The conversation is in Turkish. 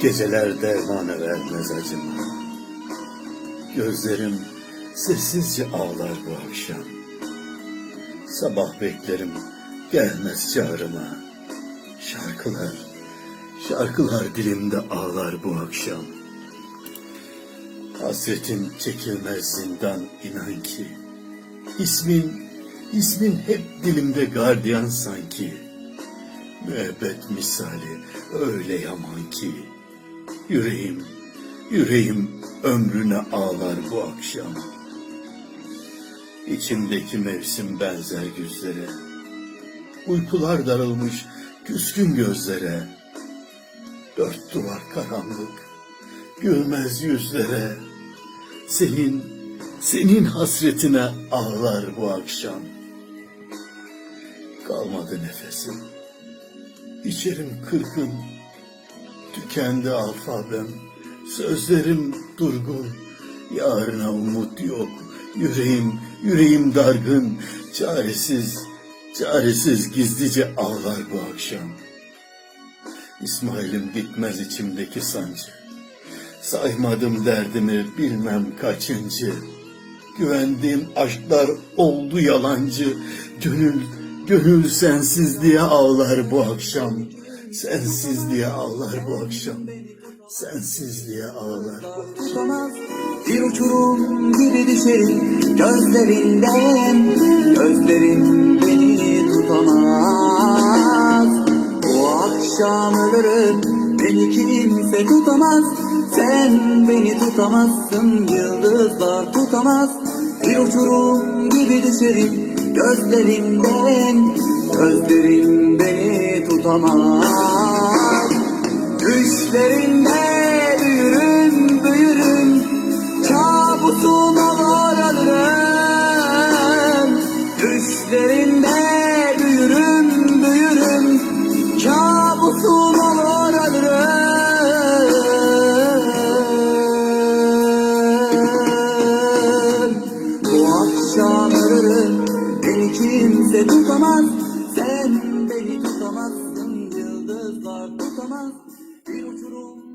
geceler dermanı vermez acıma. Gözlerim sessizce ağlar bu akşam. Sabah beklerim gelmez çağrıma. Şarkılar, şarkılar dilimde ağlar bu akşam. Hasretin çekilmez zindan inan ki. İsmin, ismin hep dilimde gardiyan sanki. Müebbet misali öyle yaman ki. Yüreğim, yüreğim ömrüne ağlar bu akşam. İçimdeki mevsim benzer güzlere. Uykular darılmış küskün gözlere. Dört duvar karanlık, gülmez yüzlere. Senin, senin hasretine ağlar bu akşam. Kalmadı nefesim. İçerim kırgın, tükendi alfabem. Sözlerim durgun, yarına umut yok. Yüreğim, yüreğim dargın, çaresiz, çaresiz gizlice ağlar bu akşam. İsmail'im bitmez içimdeki sancı. Saymadım derdimi bilmem kaçıncı. Güvendiğim aşklar oldu yalancı. Gönül, gönül sensizliğe ağlar bu akşam. Sensizliğe ağlar bu akşam. Sensizliğe ağlar. Bu akşam. Bir uçurum gibi düşerim. Gözlerinden Gözlerin beni tutamaz. Bu akşam ölürüm. Beni kimse tutamaz. Sen beni tutamazsın. Yıldızlar tutamaz. Bir uçurum gibi düşerim. Gözlerinden Gözlerin beni tutamaz Düşlerinde büyürüm büyürüm. Kabusuma varalım Düşlerinde büyürüm büyürüm. Kabusuma varalım akşam ararım Beni kimse tutamaz. Sen beni tutamazsın. Yıldızlar tutamaz. Tirum, tirum.